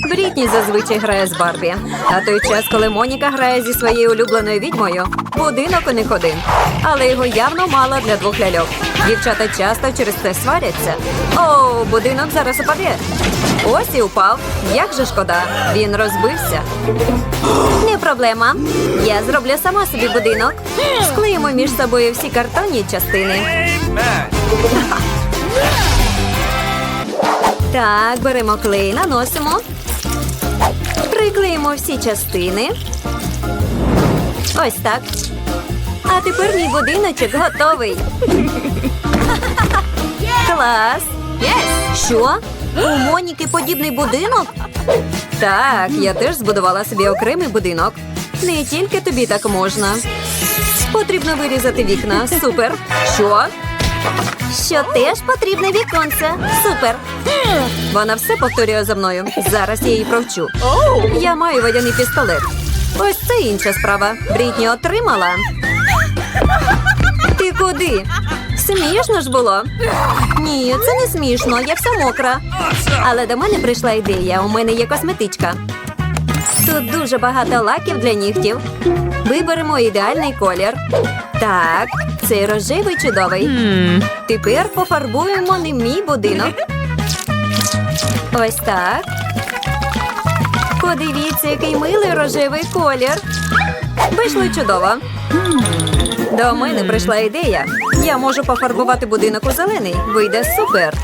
Брітні зазвичай грає з Барбі. А той час, коли Моніка грає зі своєю улюбленою відьмою, будинок у них один. Але його явно мало для двох ляльок. Дівчата часто через це сваряться. О, будинок зараз упаде. Ось і упав. Як же шкода, він розбився. Не проблема. Я зроблю сама собі будинок. Склеїмо між собою всі картонні частини. Так, беремо клей, наносимо. Приклеїмо всі частини. Ось так. А тепер мій будиночок готовий. Клас! Що? У Моніки подібний будинок? Так, я теж збудувала собі окремий будинок. Не тільки тобі так можна. Потрібно вирізати вікна. Супер. Що? Що теж потрібне віконце. Супер. Вона все повторює за мною. Зараз я її провчу. Я маю водяний пістолет. Ось це інша справа. Брітні отримала. Ти куди? Смішно ж було. Ні, це не смішно, я вся мокра. Але до мене прийшла ідея. У мене є косметичка. Тут дуже багато лаків для нігтів. Виберемо ідеальний колір. Так, цей рожевий чудовий. Тепер пофарбуємо ним мій будинок. Ось так. Подивіться, який милий рожевий колір. Вийшло чудово. До мене прийшла ідея. Я можу пофарбувати будинок у зелений. Вийде супер.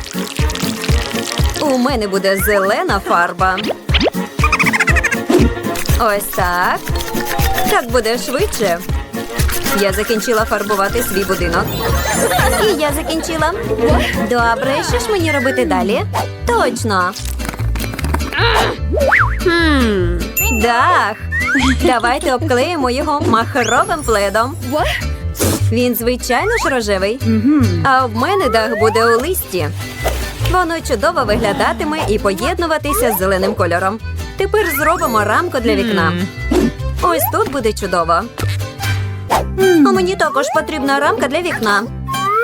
У мене буде зелена фарба. Ось так. Так буде швидше. Я закінчила фарбувати свій будинок. І я закінчила. Добре, що ж мені робити далі? Точно. Хм, дах. Давайте обклеїмо його махровим пледом. Він звичайно ж рожевий. А в мене дах буде у листі. Воно чудово виглядатиме і поєднуватися з зеленим кольором. Тепер зробимо рамку для вікна. Ось тут буде чудово. А мені також потрібна рамка для вікна.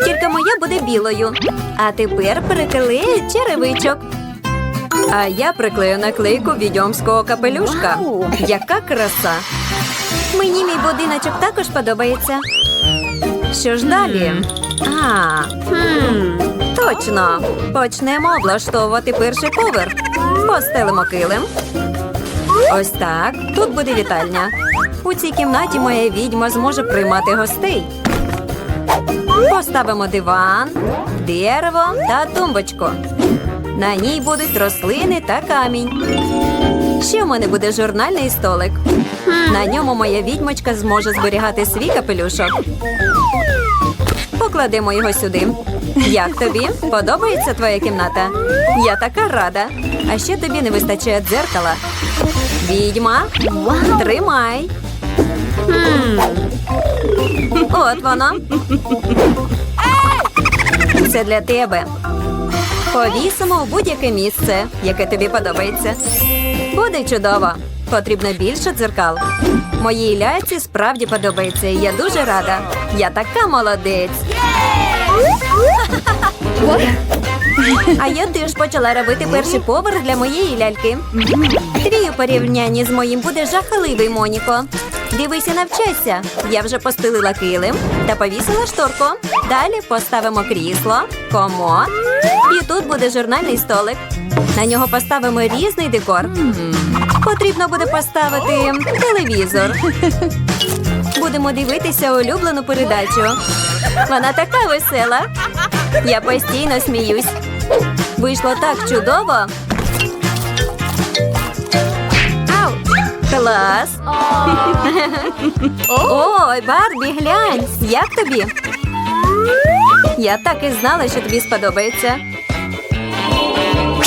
Тільки моя буде білою. А тепер приклею черевичок. А я приклею наклейку відьомського капелюшка. Яка краса! Мені мій будиночок також подобається. Що ж далі? А, хм, точно. Почнемо облаштовувати перший поверх. Постелимо килим. Ось так. Тут буде вітальня. У цій кімнаті моя відьма зможе приймати гостей. Поставимо диван, дерево та тумбочку. На ній будуть рослини та камінь. Ще в мене буде журнальний столик. На ньому моя відьмочка зможе зберігати свій капелюшок. Покладемо його сюди. Як тобі? Подобається твоя кімната? Я така рада. А ще тобі не вистачає дзеркала. Відьма, тримай. Хм. От воно. Це для тебе. Повісимо у будь-яке місце, яке тобі подобається. Буде чудово. Потрібно більше дзеркал. Моїй ляйці справді подобається, і я дуже рада. Я така молодець. А я теж почала робити перший поверх для моєї ляльки. Твій у порівнянні з моїм буде жахливий, Моніко. Дивися, навчайся. Я вже постелила килим та повісила шторку. Далі поставимо крісло, комод. І тут буде журнальний столик. На нього поставимо різний декор. Потрібно буде поставити телевізор. Будемо дивитися улюблену передачу. Вона така весела. Я постійно сміюсь. Вийшло так чудово. Ау! Клас! Ой, Барбі, глянь! Як тобі? Я так і знала, що тобі сподобається.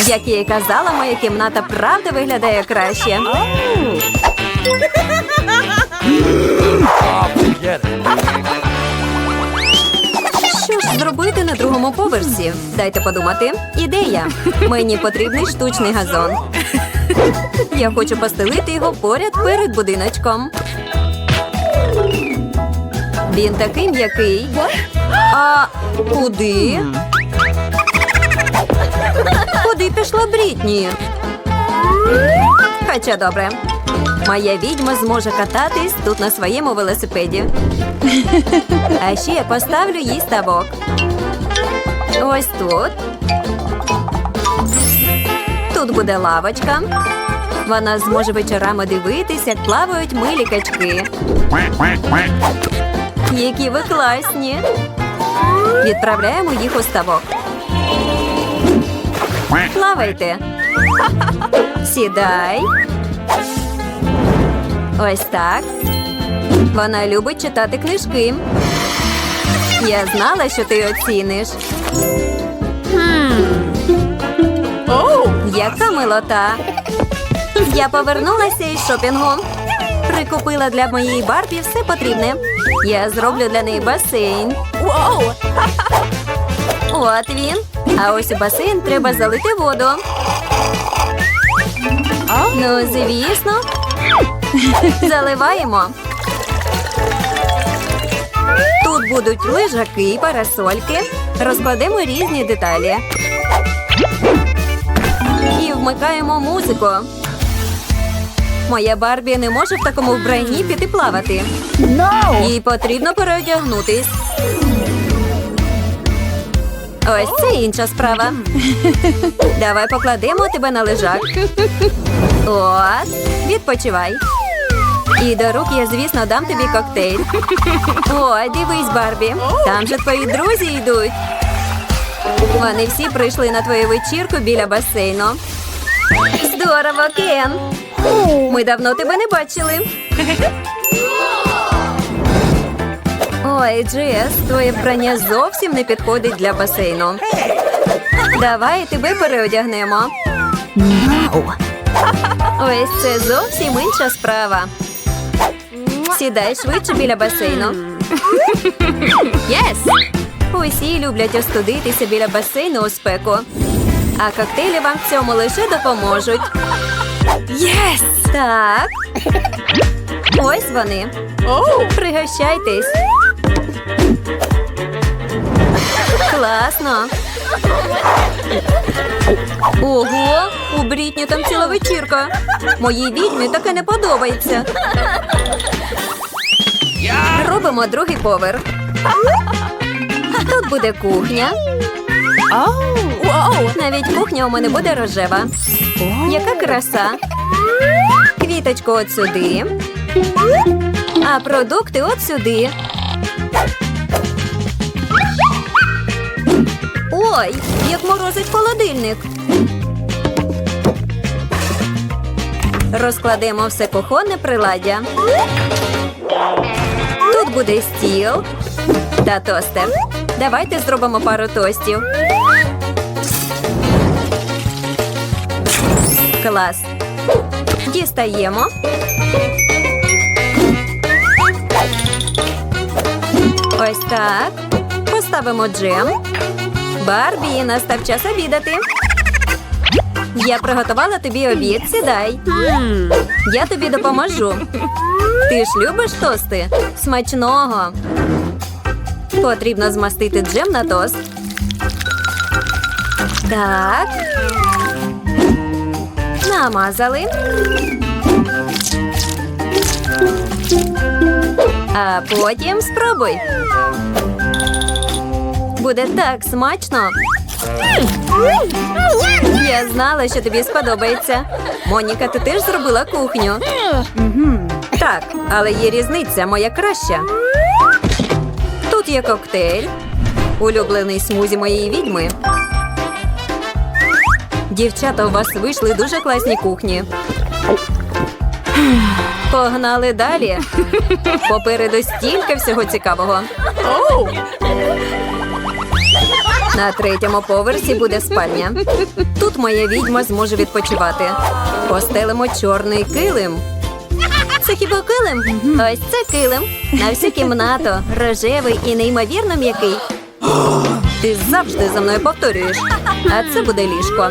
Як я й казала, моя кімната правда виглядає краще. Зробити на другому поверсі? Дайте подумати. Ідея. Мені потрібний штучний газон. Я хочу постелити його поряд перед будиночком. Він такий м'який. А куди? Куди пішла Брітні? Наче добре. Моя відьма зможе кататись тут на своєму велосипеді. А ще я поставлю їй ставок. Ось тут. Тут буде лавочка. Вона зможе вечорами дивитися, як плавають милі качки. Які ви класні. Відправляємо їх у ставок. Плавайте. Сідай. Ось так. Вона любить читати книжки. Я знала, що ти оціниш. Яка милота. Я повернулася із шопінгу. Прикупила для моєї Барбі все потрібне. Я зроблю для неї басейн. От він. А ось у басейн треба залити воду. Ну, звісно. Заливаємо. Тут будуть лежаки парасольки. Розкладемо різні деталі. І вмикаємо музику. Моя Барбі не може в такому вбранні піти плавати. Їй потрібно переодягнутись. Ось це інша справа. Давай покладемо тебе на лежак. От, відпочивай. І до рук я, звісно, дам тобі коктейль. Ой, дивись, Барбі. Там же твої друзі йдуть. Вони всі прийшли на твою вечірку біля басейну. Здорово, Кен. Ми давно тебе не бачили. Ой, Джес, твоє вбрання зовсім не підходить для басейну. Давай тебе переодягнемо. Ось це зовсім інша справа. Сідай швидше біля басейну. Єс! Усі люблять остудитися біля басейну у спеку. А коктейлі вам в цьому лише допоможуть. Єс! Так. Ось вони. Пригощайтесь. Класно. Ого, у Брітні там ціла вечірка. Моїй відьмі таке не подобається. Робимо другий поверх. Тут буде кухня. Навіть кухня у мене буде рожева. Яка краса. Квіточку от сюди. А продукти от сюди. Ой, як морозить холодильник. Розкладемо все кухонне приладдя. Тут буде стіл та тостер. Давайте зробимо пару тостів. Клас. Дістаємо. Ось так. Поставимо джем. Барбі, настав час обідати. Я приготувала тобі обід. Сідай. Я тобі допоможу. Ти ж любиш тости? Смачного. Потрібно змастити джем на тост. Так. Намазали. А потім спробуй. Буде так смачно. Я знала, що тобі сподобається. Моніка, ти теж зробила кухню. Так, але є різниця, моя краща. Тут є коктейль, улюблений смузі моєї відьми. Дівчата, у вас вийшли дуже класні кухні. Погнали далі. Попереду стільки всього цікавого. На третьому поверсі буде спальня. Тут моя відьма зможе відпочивати. Постелимо чорний килим. Це хіба килим? Ось це килим. На всю кімнату. Рожевий і неймовірно м'який. Ти завжди за мною повторюєш. А це буде ліжко.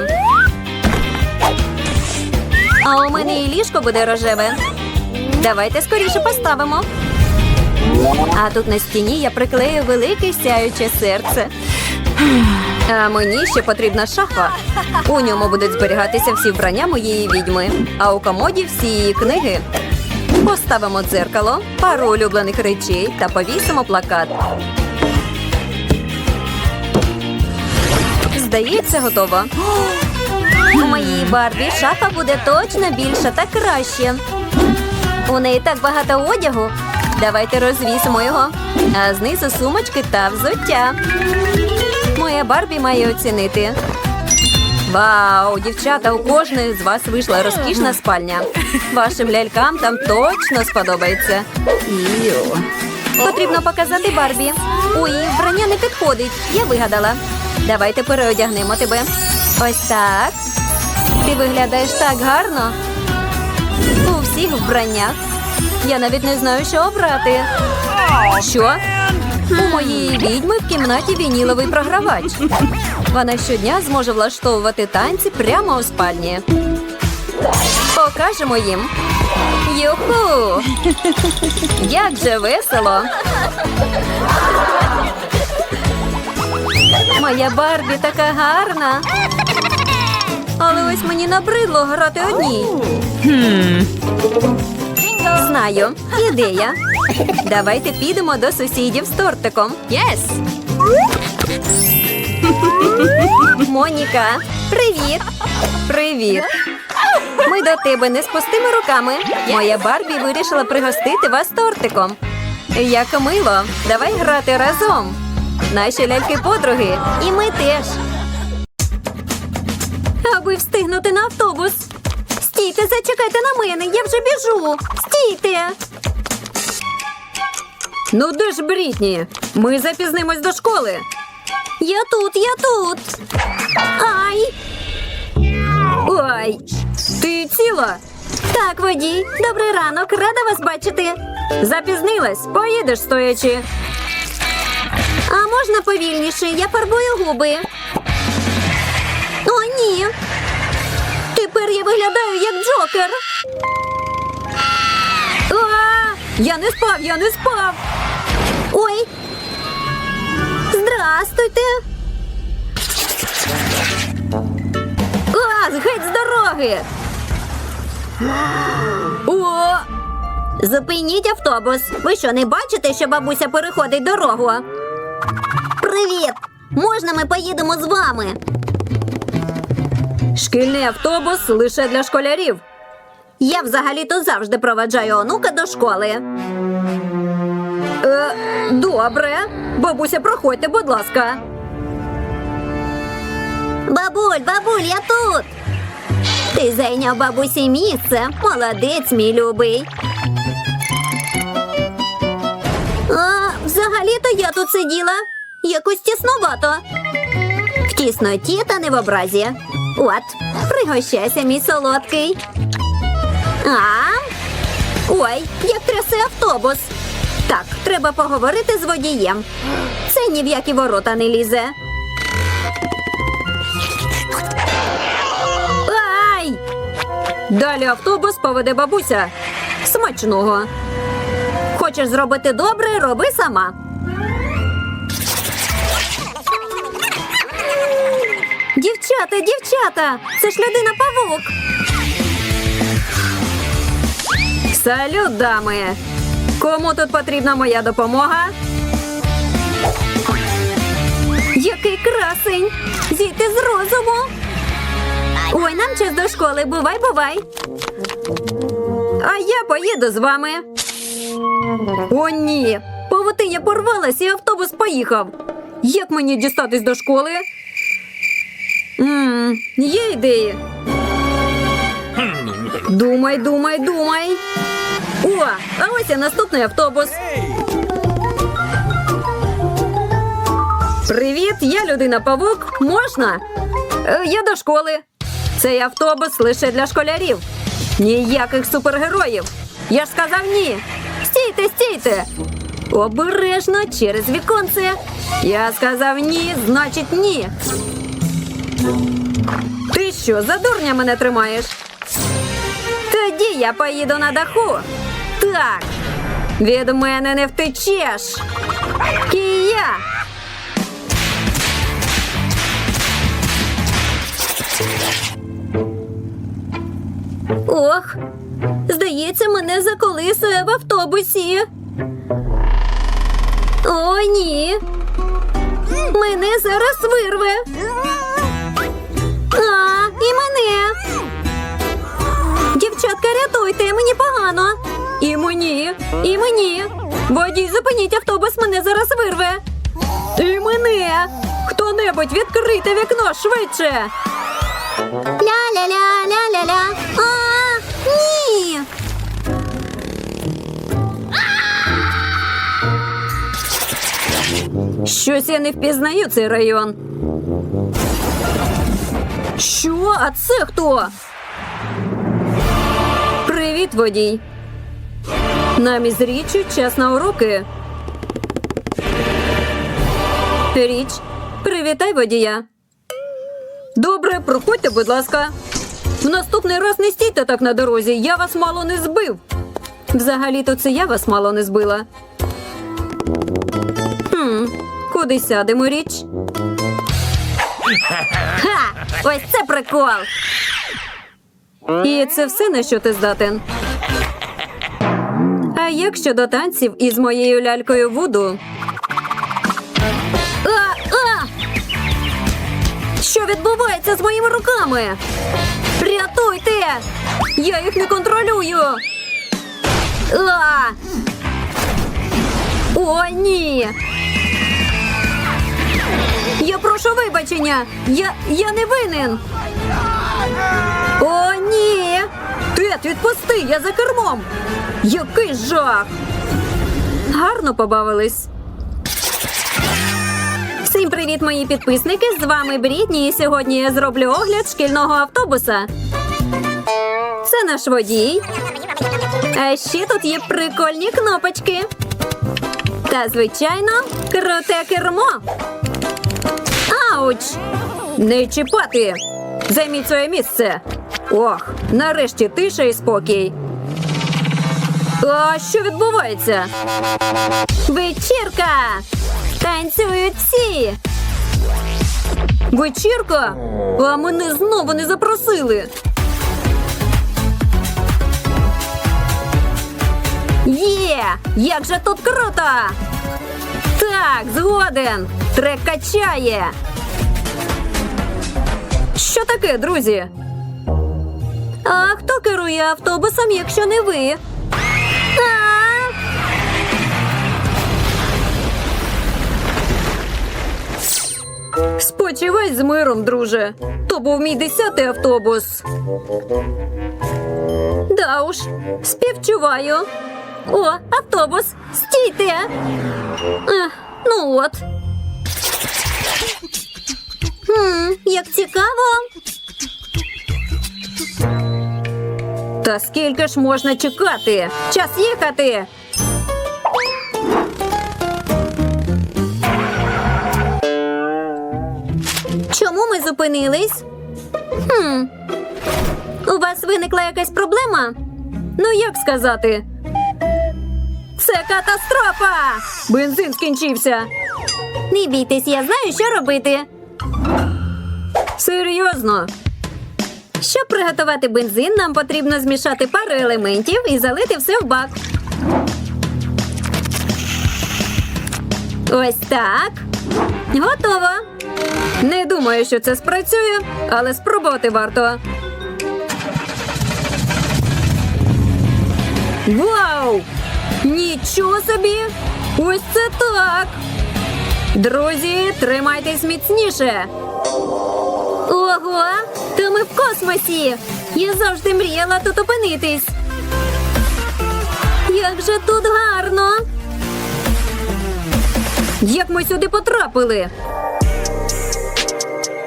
А у мене і ліжко буде рожеве. Давайте скоріше поставимо. А тут на стіні я приклею велике сяюче серце. А мені ще потрібна шафа. У ньому будуть зберігатися всі вбрання моєї відьми, а у комоді всі її книги. Поставимо дзеркало, пару улюблених речей та повісимо плакат. Здається, готово. У моїй Барбі шафа буде точно більша та краще. У неї так багато одягу. Давайте розвісимо його. А знизу сумочки та взуття. Моя Барбі має оцінити. Вау, дівчата, у кожної з вас вийшла розкішна спальня. Вашим лялькам там точно сподобається. Іу. Потрібно показати Барбі. Ой, вбрання не підходить. Я вигадала. Давайте переодягнемо тебе. Ось так. Ти виглядаєш так гарно. У всіх вбраннях. Я навіть не знаю, що обрати. Що? У моєї відьми в кімнаті вініловий програвач. Вона щодня зможе влаштовувати танці прямо у спальні. Покажемо їм. Юху! Як же весело! Моя Барбі така гарна. Але ось мені набридло грати одній. Знаю. Ідея. Давайте підемо до сусідів з тортиком. Єс! Моніка, привіт! Привіт! Ми до тебе не з пустими руками. Моя Барбі вирішила пригостити вас тортиком. Як мило, давай грати разом. Наші ляльки-подруги, і ми теж. Аби встигнути на автобус. Стійте, зачекайте на мене, я вже біжу. Стійте. Ну де ж Брітні? Ми запізнимось до школи. Я тут, я тут. Ай. Ой. Ти ціла? Так, водій. Добрий ранок, рада вас бачити. Запізнилась, поїдеш стоячи. А можна повільніше? Я фарбую губи. О, ні. Тепер я виглядаю як Джокер. А, я не спав, я не спав. Ой. Здрастуйте. А, геть з дороги. О! Зупиніть автобус. Ви що, не бачите, що бабуся переходить дорогу? Привіт! Можна ми поїдемо з вами? Шкільний автобус лише для школярів. Я взагалі-то завжди проведжаю онука до школи. Е, добре. Бабуся, проходьте, будь ласка. Бабуль, бабуль, я тут. Ти зайняв бабусі місце. Молодець, мій любий. А, взагалі-то я тут сиділа. Якось тіснувато. В тісноті та не в образі. От, пригощайся, мій солодкий. А? Ой, як трясе автобус. Так, треба поговорити з водієм. Це ні в які ворота не лізе. Ай! Далі автобус поведе бабуся. Смачного. Хочеш зробити добре, роби сама. Дівчата, дівчата! Це ж людина павук. Салют, дами! Кому тут потрібна моя допомога? Який красень! Зійти з розуму! Ой, нам час до школи. Бувай, бувай. А я поїду з вами. О, ні. Павутиня порвалась і автобус поїхав. Як мені дістатись до школи? Ммм, є ідеї. Думай, думай, думай. О, а ось і наступний автобус. Привіт, я людина павук. Можна? Е, я до школи. Цей автобус лише для школярів. Ніяких супергероїв. Я ж сказав ні. Стійте, стійте. Обережно через віконце. Я сказав ні, значить ні. Ти що, за дурня мене тримаєш? Тоді я поїду на даху. Так. Від мене не втечеш. Кія. Ох, здається, мене заколисує в автобусі. О, ні. Мене зараз вирве. А, і мене. Дівчатка, рятуйте, мені погано. І мені, і мені. Водій, зупиніть автобус, мене зараз вирве. І мене. Хто-небудь відкрийте вікно швидше. Ля-ля-ля-ля-ля-ля. А, ні. Щось я не впізнаю цей район. Що? А це хто? Привіт, водій. Нам із річчю час на уроки. Річ, привітай водія. Добре, проходьте, будь ласка. В наступний раз не стійте так на дорозі, я вас мало не збив. Взагалі-то це я вас мало не збила. Хм, куди сядемо річ? Ха! Ось це прикол! І це все на що ти здатен. А як щодо танців із моєю лялькою Вуду? А, а! Що відбувається з моїми руками? Рятуйте! Я їх не контролюю. А! О, ні! Я прошу вибачення! Я, я не винен! О, ні! Тет, відпусти, я за кермом! Який жах! Гарно побавились. Всім привіт, мої підписники! З вами Брітні, і сьогодні я зроблю огляд шкільного автобуса. Це наш водій. А ще тут є прикольні кнопочки. Та, звичайно, круте кермо. Ауч! Не чіпати! Займіть своє місце. Ох, нарешті тиша і спокій. А що відбувається? Вечірка! Танцюють всі! Вечірка? А мене знову не запросили. Є! Як же тут круто! Так, згоден! Трек качає! Що таке, друзі? А хто керує автобусом, якщо не ви? Спочивай з миром, друже. То був мій десятий автобус. Да уж, співчуваю. О, автобус, стійте. Ех, ну от. Хм, як цікаво. Та скільки ж можна чекати? Час їхати. Чому ми зупинились? Хм. У вас виникла якась проблема? Ну, як сказати? Це катастрофа! Бензин скінчився. Не бійтесь, я знаю, що робити. Серйозно. Щоб приготувати бензин, нам потрібно змішати пару елементів і залити все в бак. Ось так. Готово. Не думаю, що це спрацює, але спробувати варто. Вау! Нічого собі! Ось це так! Друзі, тримайтесь міцніше! Ого! Та ми в космосі! Я завжди мріяла тут опинитись. Як же тут гарно! Як ми сюди потрапили?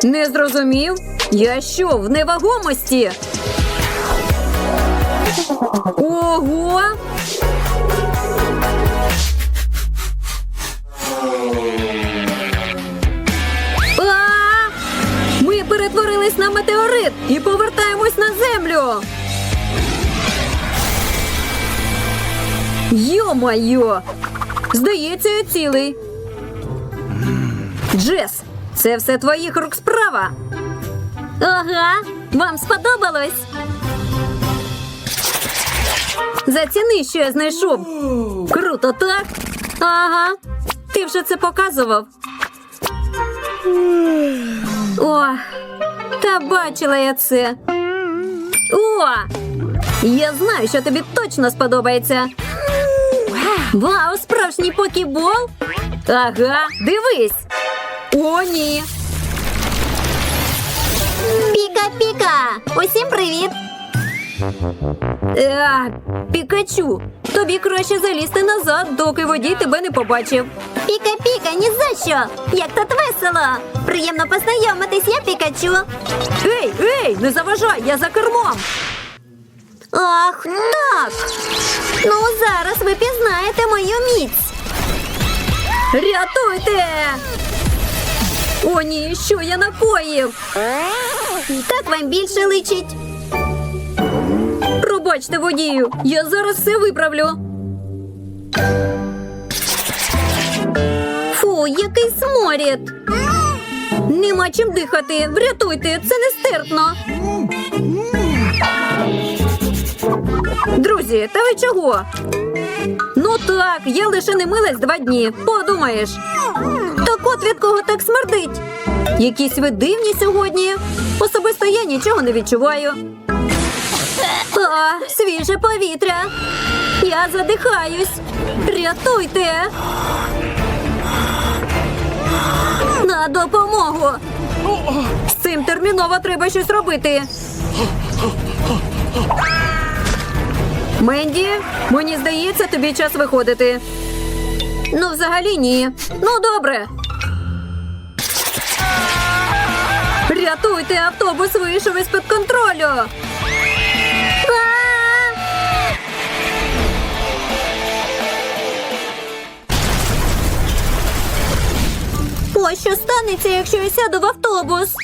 Не зрозумів? Я що, в невагомості? Ого! Ми перетворились на метеорит і повертаємось на землю. Йо-майо! Здається, я цілий. Джес, це все твоїх рук справа. Ага, вам сподобалось? Заціни, що я знайшов. Круто, так? Ага. Ти вже це показував. О, та бачила я це. О! Я знаю, що тобі точно сподобається. Вау, справжній покібол? Ага, дивись. О, ні. Піка-піка! Усім привіт! А, Пікачу, тобі краще залізти назад, доки водій тебе не побачив. Піка-піка, ні за що! Як тут весело! Приємно познайомитись, я Пікачу. Ей, ей, не заважай, я за кермом. Ах, так. Ну, зараз ви пізнаєте мою міць. Рятуйте! О, ні, що я накоїв? Так вам більше личить. Пробачте водію, я зараз все виправлю. Фу, який сморід. Нема чим дихати. Врятуйте, це нестерпно. Друзі, та ви чого? Ну так, я лише не милась два дні. Подумаєш. От від кого так смердить? Якісь ви дивні сьогодні. Особисто я нічого не відчуваю. А, свіже повітря. Я задихаюсь. Рятуйте. На допомогу. З цим терміново треба щось робити. Менді, мені здається, тобі час виходити. Ну, взагалі ні. Ну, добре. Рятуйте, автобус вийшов із-під контролю. Ось що станеться, якщо я сяду в автобус.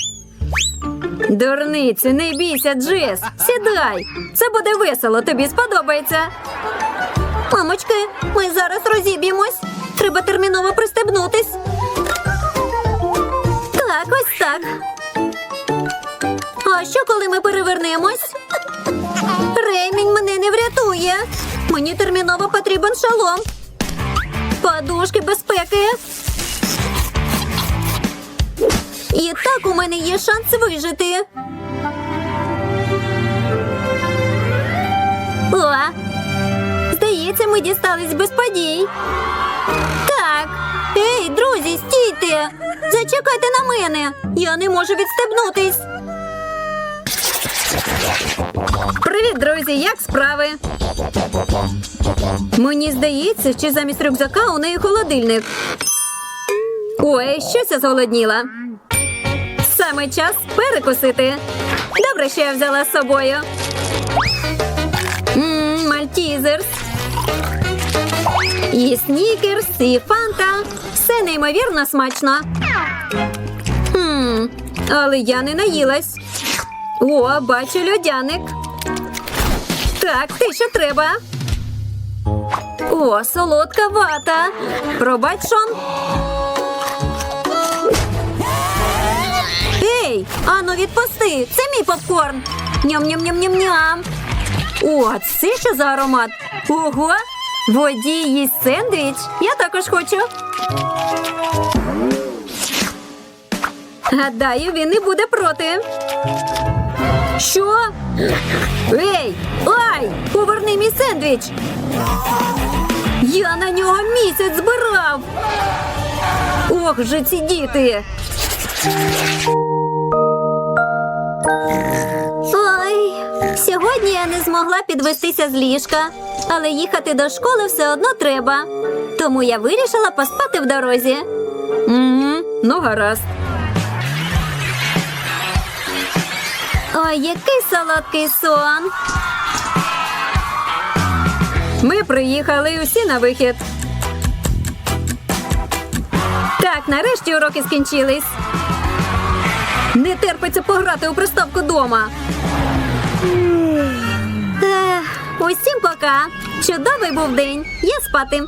Дурниці, не бійся, Джес. Сідай. Це буде весело, тобі сподобається. Мамочки, ми зараз розіб'ємось. Треба терміново пристебнутись. Так, ось так. А що, коли ми перевернемось? Ремінь мене не врятує. Мені терміново потрібен шалом. Подушки безпеки. І так у мене є шанс вижити. О, Здається, ми дістались без подій. Так. Ей, друзі, стійте! Зачекайте на мене. Я не можу відстебнутись. Привіт, друзі! Як справи? Мені здається, що замість рюкзака у неї холодильник. Ой, щось зголодніла. Саме час перекусити. Добре, що я взяла з собою. Мальтізерс. І снікерс, і фанта. Все неймовірно смачно. Хм, але я не наїлась. О, бачу льодяник. Так, те, що треба. О, солодка вата. Пробач, Шон. Ей, ану відпусти! Це мій попкорн. Ням-ням-ням-ням-ням. О, це що за аромат? Ого! Водій їсть сендвіч. Я також хочу. Гадаю, він не буде проти. Що? Ей! Ай! Поверни мій сендвіч! Я на нього місяць збирав. Ох же ці діти! Ой, сьогодні я не змогла підвестися з ліжка, але їхати до школи все одно треба. Тому я вирішила поспати в дорозі. Угу, ну гаразд. Ой, який солодкий сон. Ми приїхали усі на вихід. Так, нарешті уроки скінчились. Не терпиться пограти у приставку дома. Усім пока. Чудовий був день. Я спати.